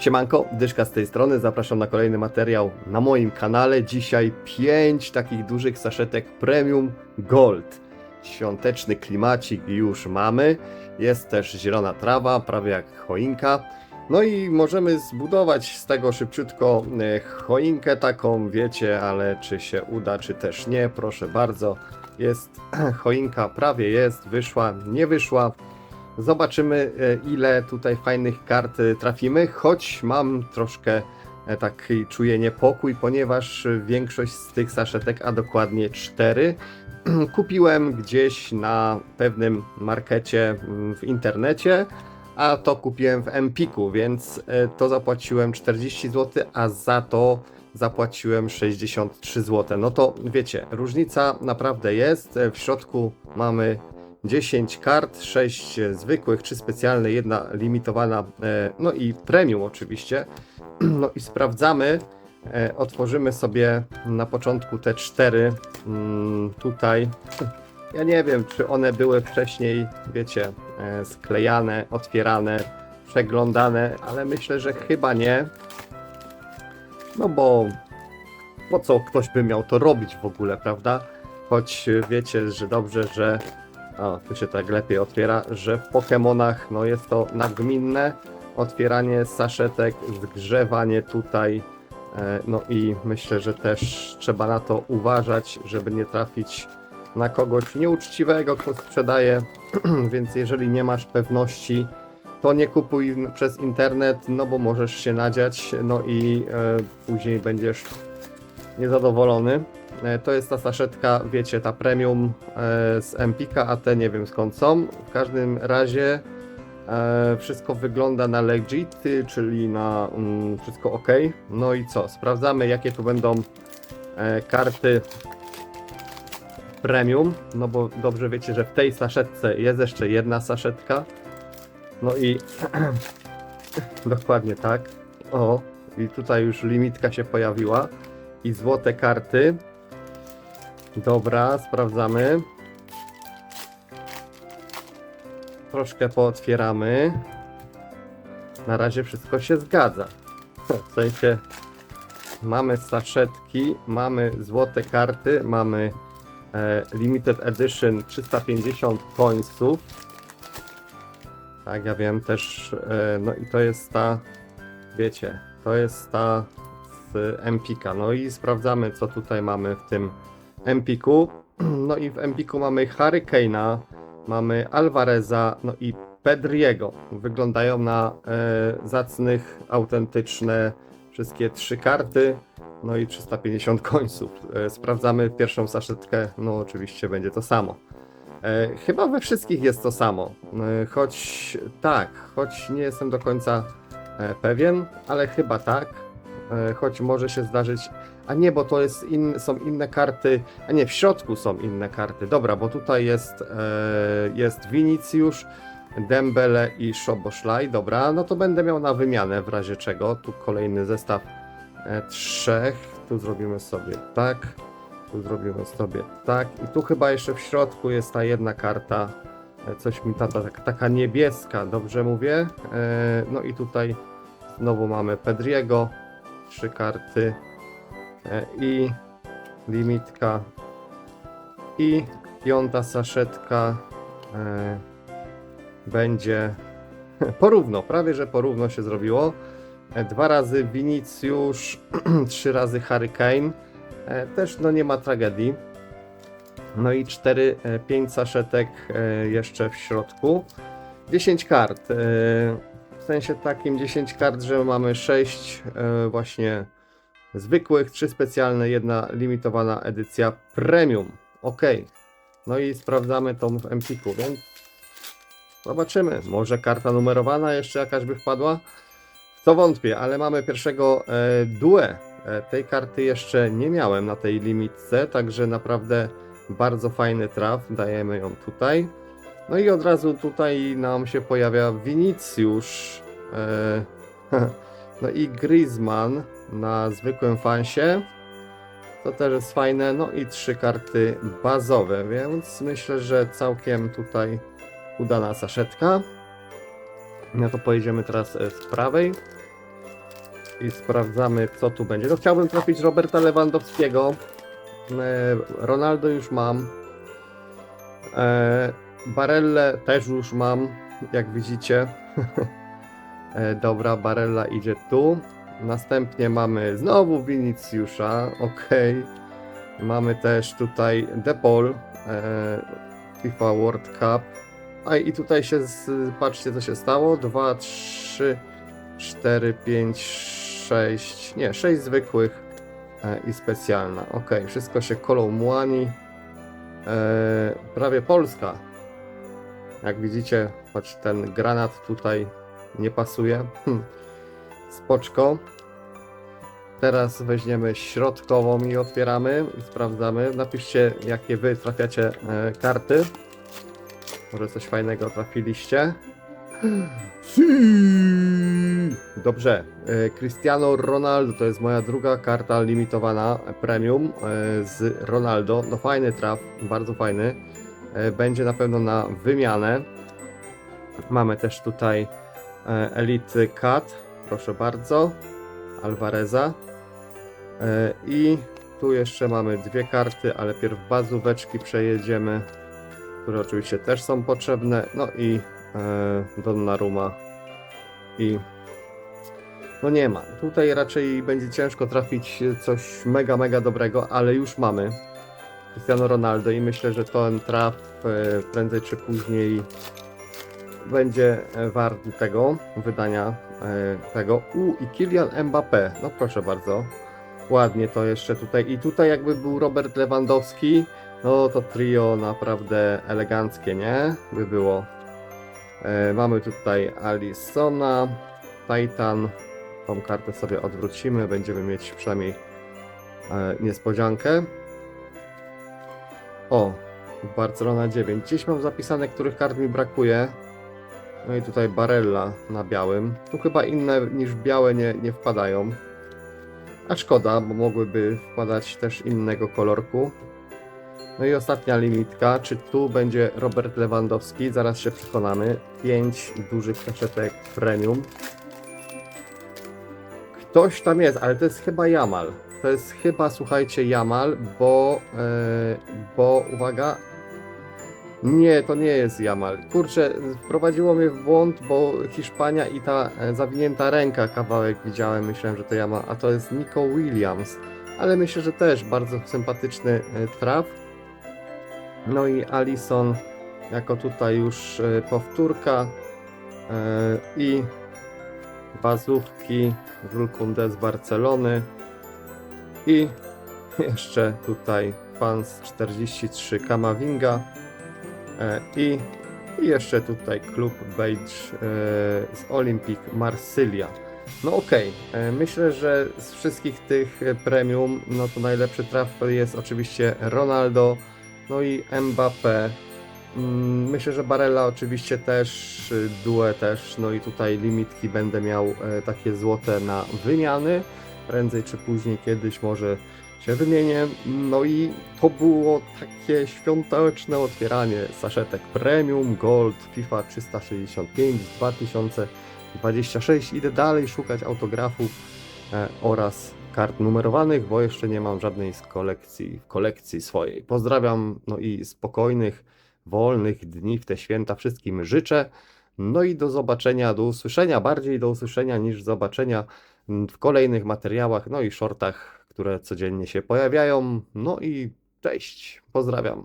Siemanko, Dyszka z tej strony, zapraszam na kolejny materiał na moim kanale. Dzisiaj 5 takich dużych saszetek Premium Gold. Świąteczny klimacik już mamy, jest też zielona trawa, prawie jak choinka. No i możemy zbudować z tego szybciutko e, choinkę taką, wiecie, ale czy się uda, czy też nie, proszę bardzo. Jest choinka, prawie jest, wyszła, nie wyszła. Zobaczymy, e, ile tutaj fajnych kart e, trafimy, choć mam troszkę e, taki czuję niepokój, ponieważ większość z tych saszetek, a dokładnie cztery, kupiłem gdzieś na pewnym markecie mm, w internecie, a to kupiłem w Empiku, więc to zapłaciłem 40 zł, a za to zapłaciłem 63 zł. No to wiecie, różnica naprawdę jest. W środku mamy 10 kart, 6 zwykłych, 3 specjalne, jedna limitowana, e, no i premium oczywiście. No i sprawdzamy, e, otworzymy sobie na początku te cztery mm, tutaj. Ja nie wiem, czy one były wcześniej, wiecie, e, sklejane, otwierane, przeglądane, ale myślę, że chyba nie. No bo po co ktoś by miał to robić w ogóle, prawda? Choć e, wiecie, że dobrze, że o, tu się tak lepiej otwiera, że w Pokémonach no jest to nagminne otwieranie saszetek, zgrzewanie tutaj. E, no i myślę, że też trzeba na to uważać, żeby nie trafić na kogoś nieuczciwego, kto sprzedaje. Więc jeżeli nie masz pewności, to nie kupuj przez internet, no bo możesz się nadziać, no i e, później będziesz niezadowolony. E, To jest ta saszetka, wiecie, ta premium e, z Empika, a te nie wiem skąd są. W każdym razie e, wszystko wygląda na legit, czyli na mm, wszystko ok. No i co? Sprawdzamy, jakie tu będą karty premium. No bo dobrze wiecie, że w tej saszetce jest jeszcze jedna saszetka. No i dokładnie tak. O, i tutaj już limitka się pojawiła. I złote karty. Dobra, sprawdzamy. Troszkę pootwieramy. Na razie wszystko się zgadza. W sensie mamy saszetki, mamy złote karty, mamy e, limited edition 350 końców. Tak, ja wiem też, e, no i to jest ta, wiecie, to jest ta z Empika. No i sprawdzamy, co tutaj mamy w tym Empiku. No i w Empiku mamy Hurricane'a, mamy Alvareza, no i Pedriego. Wyglądają na e, zacnych, autentyczne wszystkie trzy karty. No i 350 końców. E, sprawdzamy pierwszą saszetkę, no oczywiście będzie to samo. E, chyba we wszystkich jest to samo. E, choć tak, choć nie jestem do końca e, pewien, ale chyba tak. E, choć może się zdarzyć. A nie, bo to jest in, są inne karty. A nie, w środku są inne karty. Dobra, bo tutaj jest, e, jest Vinicius, Dembele i Szoboszlaj. Dobra, no to będę miał na wymianę w razie czego. Tu kolejny zestaw e, trzech. Tu zrobimy sobie tak. Tu zrobimy sobie tak. I tu chyba jeszcze w środku jest ta jedna karta. E, Coś mi ta, ta, taka niebieska, dobrze mówię? E, no i tutaj znowu mamy Pedriego. Trzy karty. E, I limitka. I piąta saszetka e, będzie porówno, prawie że porówno się zrobiło. E, Dwa razy Vinicius, trzy razy Hurricane. Też no nie ma tragedii. No i cztery, e, pięć saszetek jeszcze w środku. 10 kart. W sensie takim 10 kart, że mamy 6 właśnie zwykłych, 3 specjalne, jedna limitowana edycja premium. Ok. No i sprawdzamy tą w Empiku, więc zobaczymy. Może karta numerowana jeszcze jakaś by wpadła? To wątpię, ale mamy pierwszego e, due. E, tej karty jeszcze nie miałem na tej limitce, także naprawdę bardzo fajny traf. Dajemy ją tutaj. No i od razu tutaj nam się pojawia Vinicius. E, no i Griezmann na zwykłym fansie. To też jest fajne. No i trzy karty bazowe, więc myślę, że całkiem tutaj udana saszetka. No to pojedziemy teraz e, z prawej. i sprawdzamy, co tu będzie. No chciałbym trafić Roberta Lewandowskiego. E, Ronaldo już mam. E, Barelle też już mam, jak widzicie. Dobra, Barella idzie tu. Następnie mamy znowu Winicjusza, ok. Mamy też tutaj Depol, e, FIFA World Cup. A i tutaj się, z, patrzcie co się stało. 2, 3, 4, 5, 6, nie, 6 zwykłych e, i specjalna. Ok, wszystko się kolą muani. E, prawie Polska. Jak widzicie, choć ten granat tutaj nie pasuje. Hm. Spoczko. Teraz weźmiemy środkową i otwieramy i sprawdzamy. Napiszcie, jakie wy trafiacie e, karty. Może coś fajnego trafiliście. Dobrze. E, Cristiano Ronaldo to jest moja druga karta limitowana e, premium e, z Ronaldo. No fajny traf, bardzo fajny. E, Będzie na pewno na wymianę. Mamy też tutaj e, Elite Cut, proszę bardzo, Alvareza. E, I tu jeszcze mamy dwie karty, ale pierw bazóweczki przejedziemy, które oczywiście też są potrzebne. No i e, Donnarumma. I no nie ma. Tutaj raczej będzie ciężko trafić coś mega, mega dobrego, ale już mamy Cristiano Ronaldo i myślę, że ten traf e, prędzej czy później będzie e, wart tego wydania e, tego. U i Kylian Mbappé. No proszę bardzo. Ładnie to jeszcze tutaj. I tutaj jakby był Robert Lewandowski, no to trio naprawdę eleganckie, nie? By było. E, mamy tutaj Alisona, Titan. Tą kartę sobie odwrócimy. Będziemy mieć przynajmniej niespodziankę. O, Barcelona 9. Gdzieś mam zapisane, których kart mi brakuje. No i tutaj Barella na białym. Tu chyba inne niż białe nie, nie wpadają. A szkoda, bo mogłyby wpadać też innego kolorku. No i ostatnia limitka. Czy tu będzie Robert Lewandowski? Zaraz się przekonamy. 5 dużych kaszetek premium. Ktoś tam jest, ale to jest chyba Jamal. To jest chyba, słuchajcie, Jamal, bo, e, bo uwaga, nie, to nie jest Jamal. Kurczę, wprowadziło mnie w błąd, bo Hiszpania i ta e, zawinięta ręka kawałek widziałem, myślałem, że to Jamal, a to jest Nico Williams. Ale myślę, że też bardzo sympatyczny e, traf. No i Alison jako tutaj już e, powtórka i bazówki Julkunde z Barcelony i jeszcze tutaj fans 43 Kamavinga i, i jeszcze tutaj klub Beige e, z Olympic Marsylia. No okej, e, myślę, że z wszystkich tych e, premium, no to najlepszy traf jest oczywiście Ronaldo, no i Mbappé. Mm, Myślę, że Barella oczywiście też, Due też, no i tutaj limitki będę miał e, takie złote na wymiany. Prędzej czy później kiedyś może się wymienię. No i to było takie świąteczne otwieranie saszetek Premium Gold FIFA 365 2026. Idę dalej szukać autografów e, oraz kart numerowanych, bo jeszcze nie mam żadnej z kolekcji kolekcji swojej. Pozdrawiam, no i spokojnych, wolnych dni w te święta wszystkim życzę. No i do zobaczenia, do usłyszenia, bardziej do usłyszenia niż zobaczenia w kolejnych materiałach, no i shortach, które codziennie się pojawiają. No i cześć, pozdrawiam.